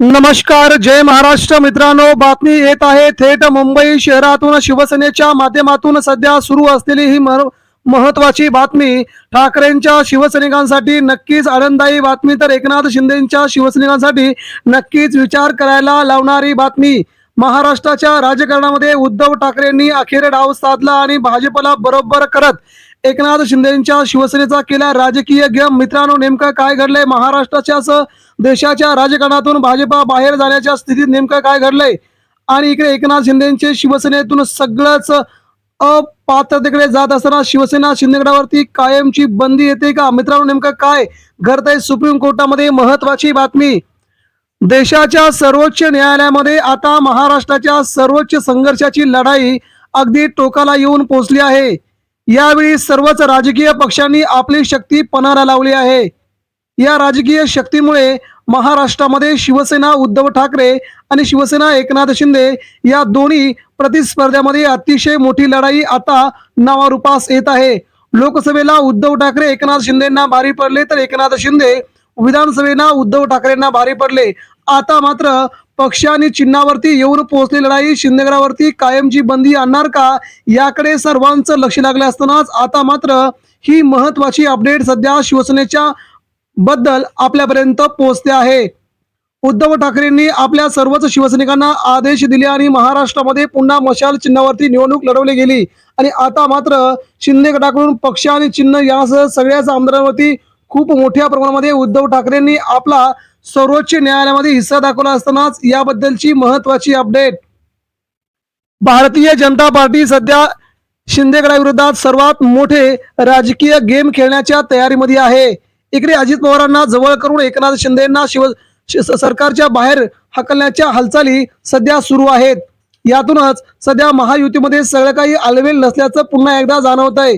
नमस्कार जय महाराष्ट्र. मित्रांनो बातमी येत आहे. थेट मुंबई शहरातून शिवसेनेच्या माध्यमातून सध्या सुरू असलेली ही महत्वाची बातमी. ठाकरेंच्या शिवसैनिकांसाठी नक्कीच आनंददायी बातमी. तर एकनाथ शिंदेच्या शिवसैनिकांसाठी नक्कीच विचार करायला लावणारी बातमी. महाराष्ट्राच्या राजकारणामध्ये उद्धव ठाकरेंनी अखेर डाव साधला आणि भाजपला बरोबर करत एकनाथ शिंदेच्या शिवसेनेचा केला राजकीय गेम. मित्रांनो नेमकं काय घडलंय? महाराष्ट्राच्याच देशाच्या राजकारणातून भाजपा बाहेर जाण्याच्या स्थितीत नेमकं काय घडलंय? आणि इकडे एकनाथ शिंदेचे शिवसेनेतून सगळंच अपात्रतेकडे जात असताना शिवसेना शिंदेगडावरती कायमची बंदी येते का? मित्रांनो नेमकं काय घडतंय सुप्रीम कोर्टामध्ये? महत्वाची बातमी. देशाच्या सर्वोच्च न्यायालयामध्ये आता महाराष्ट्राच्या सर्वोच्च संघर्षाची लढाई अगदी टोकाला येऊन पोहोचली आहे. यावेळी सर्वच राजकीय पक्षांनी आपली शक्ती पणाला लावली आहे. या राजकीय शक्तीमुळे महाराष्ट्रामध्ये शिवसेना उद्धव ठाकरे आणि शिवसेना एकनाथ शिंदे या दोन्ही प्रतिस्पर्ध्यामध्ये अतिशय मोठी लढाई आता नावारूपास येत आहे. लोकसभेला उद्धव ठाकरे एकनाथ शिंदेना भारी पडले तर एकनाथ शिंदे विधानसभेला उद्धव ठाकरेंना भारी पडले. आता मात्र पक्ष आणि चिन्हावरती येऊन पोहोचली लढाई. शिंदेगडावरती कायमची बंदी आणणार का? याकडे सर्वांचं लक्ष लागले असतानाच आता मात्र ही महत्वाची अपडेट सध्या शिवसेनेच्या बद्दल आपल्यापर्यंत पोहोचते आहे. उद्धव ठाकरेंनी आपल्या सर्वच शिवसैनिकांना आदेश दिले आणि महाराष्ट्रामध्ये पुन्हा मशाल चिन्हावरती निवडणूक लढवली गेली. आणि आता मात्र शिंदे गटाकडून पक्ष आणि चिन्ह यासह सगळ्याच आमदारांवरती खूप मोठ्या प्रमाणामध्ये उद्धव ठाकरेंनी आपला सर्वोच्च न्यायालयामध्ये हिस्सा दाखवला असतानाच याबद्दलची महत्वाची अपडेट. भारतीय जनता पार्टी सध्या शिंदेगडाविरोधात सर्वात मोठे राजकीय गेम खेळण्याच्या तयारीमध्ये आहे. इकडे अजित पवारांना जवळ करून एकनाथ शिंदेना शिव सरकारच्या बाहेर हकलण्याच्या हालचाली सध्या सुरू आहेत. यातूनच सध्या महायुतीमध्ये सगळं काही आलवेल नसल्याचं पुन्हा एकदा जाणवत आहे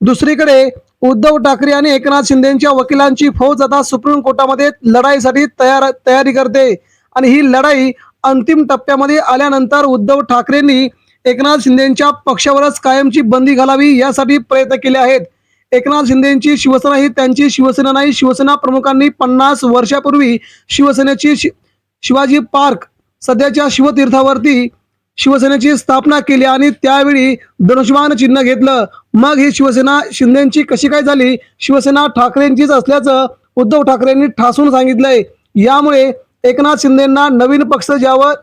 दुसरीकडे उद्धव ठाकरे आणि एकनाथ शिंदेच्या वकिलांची फौज आता सुप्रीम कोर्टामध्ये लढाईसाठी तयार तयारी करते. आणि ही लढाई अंतिम टप्प्यामध्ये आल्यानंतर उद्धव ठाकरेंनी एकनाथ शिंदेच्या पक्षावरच कायमची बंदी घालावी यासाठी प्रयत्न केले आहेत. एकनाथ शिंदेची शिवसेना ही त्यांची शिवसेना नाही शिवसेना प्रमुखांनी पन्नास वर्षापूर्वी शिवसेनेची शि- शिवाजी पार्क सध्याच्या शिवतीर्थावरती शिवसेनेची स्थापना केली आणि त्यावेळी धनुष्यमान चिन्ह घेतलं. मग ही शिवसेना शिंदेची कशी काय झाली? शिवसेना ठाकरेंचीच असल्याचं उद्धव ठाकरेंनी ठासून सांगितलंय. यामुळे एकनाथ शिंदेना नवीन पक्ष द्यावं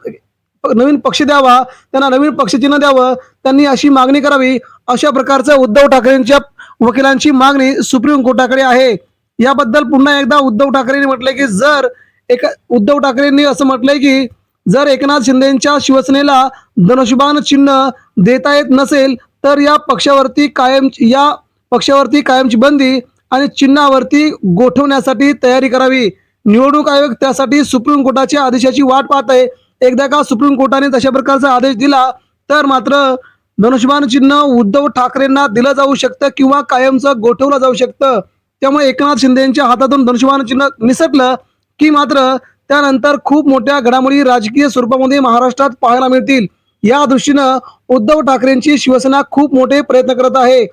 नवीन पक्ष द्यावा त्यांना नवीन पक्षचिन्ह द्यावं त्यांनी अशी मागणी करावी अशा प्रकारचं उद्धव ठाकरेंच्या वकिलांची मागणी सुप्रीम कोर्टाकडे आहे. याबद्दल पुन्हा एकदा उद्धव ठाकरेंनी म्हटलंय की जर एक उद्धव ठाकरेंनी असं म्हटलंय की जर एकनाथ शिंदेच्या शिवसेनेला धनुष्यबाण चिन्ह देता येत नसेल तर या पक्षावरती कायम या पक्षावरती कायमची बंदी आणि चिन्हावरती गोठवण्यासाठी तयारी करावी. निवडणूक आयोग त्यासाठी सुप्रीम कोर्टाच्या आदेशाची वाट पाहत आहे एकदा का सुप्रीम कोर्टाने तशा प्रकारचा आदेश दिला तर मात्र धनुष्यबाण चिन्ह उद्धव ठाकरेंना दिलं जाऊ शकतं किंवा कायमचं गोठवलं जाऊ शकतं. त्यामुळे एकनाथ शिंदेच्या हातातून धनुष्यबाण चिन्ह निसटलं की मात्र त्यानंतर खूप मोठ्या घडामोडी राजकीय स्वरूपामध्ये महाराष्ट्रात पाहायला मिळतील. या दृष्टीनं उद्धव ठाकरेंची शिवसेना खूप मोठे प्रयत्न करत आहे.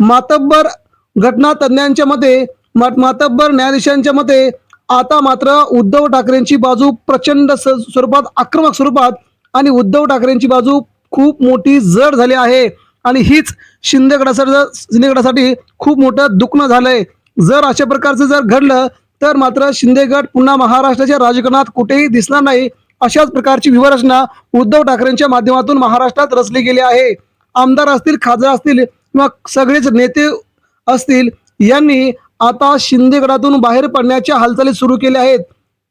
मातब्बर घटना तज्ज्ञांच्या मते मातब्बर न्यायाधीशांच्या मते आता मात्र उद्धव ठाकरेंची बाजू प्रचंड स- स्वरूपात आक्रमक स्वरूपात आणि उद्धव ठाकरेंची बाजू खूप मोठी जड झाली आहे. आणि हीच शिंदे गटासाठी शिंदे गटासाठी खूप मोठं दुखणं झालंय. जर अशा प्रकारचं जर घडलं तर मात्र शिंदे गट पुन्हा महाराष्ट्राच्या राजकारणात कुठेही दिसणार नाही अशाच प्रकारची व्यूहरचना उद्धव ठाकरेंच्या माध्यमातून महाराष्ट्रात रचली गेली आहे. आमदार असतील खासदार असतील किंवा सगळेच नेते असतील यांनी आता शिंदे गटातून बाहेर पडण्याच्या हालचाली सुरू केल्या आहेत.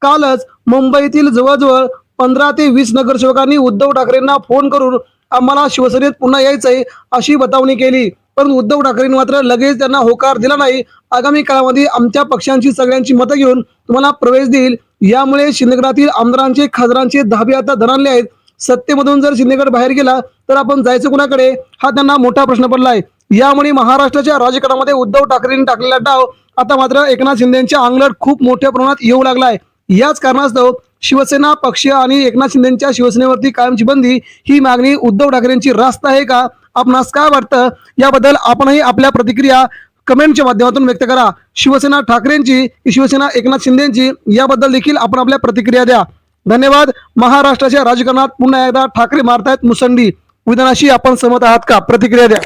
कालच मुंबईतील जवळजवळ पंधरा ते वीस नगरसेवकांनी उद्धव ठाकरेंना फोन करून आम्हाला शिवसेनेत पुन्हा यायचंय अशी बतावणी केली. पण उद्धव ठाकरेंनी मात्र लगेच त्यांना होकार दिला नाही. आगामी काळामध्ये आमच्या पक्षांची सगळ्यांची मतं घेऊन तुम्हाला प्रवेश देईल. यामुळे शिंदेगडातील आमदारांचे खासदारांचे धाबे आता धनारले आहेत. सत्तेमधून जर शिंदेगड बाहेर गेला तर आपण जायचं कुणाकडे? हा त्यांना मोठा प्रश्न पडलाय. यामुळे महाराष्ट्राच्या राजकारणामध्ये उद्धव ठाकरेंनी टाकलेला डाव आता मात्र एकनाथ शिंदेच्या अंगलट खूप मोठ्या प्रमाणात येऊ लागलाय. याच कारणास्तव शिवसेना पक्ष आणि एकनाथ शिंदेच्या शिवसेनेवरती कायमची बंदी ही मागणी उद्धव ठाकरेंची रास्त आहे का? आपणास काय वाटतं? याबद्दल आपणही आपल्या प्रतिक्रिया कमेंटच्या माध्यमातून व्यक्त करा. शिवसेना ठाकरेंची की शिवसेना एकनाथ शिंदेची याबद्दल देखील आपण आपल्या प्रतिक्रिया द्या. धन्यवाद. महाराष्ट्राच्या राजकारणात पुन्हा एकदा ठाकरे मारतायत मुसंडी. विधानाशी आपण सहमत आहात का? प्रतिक्रिया द्या.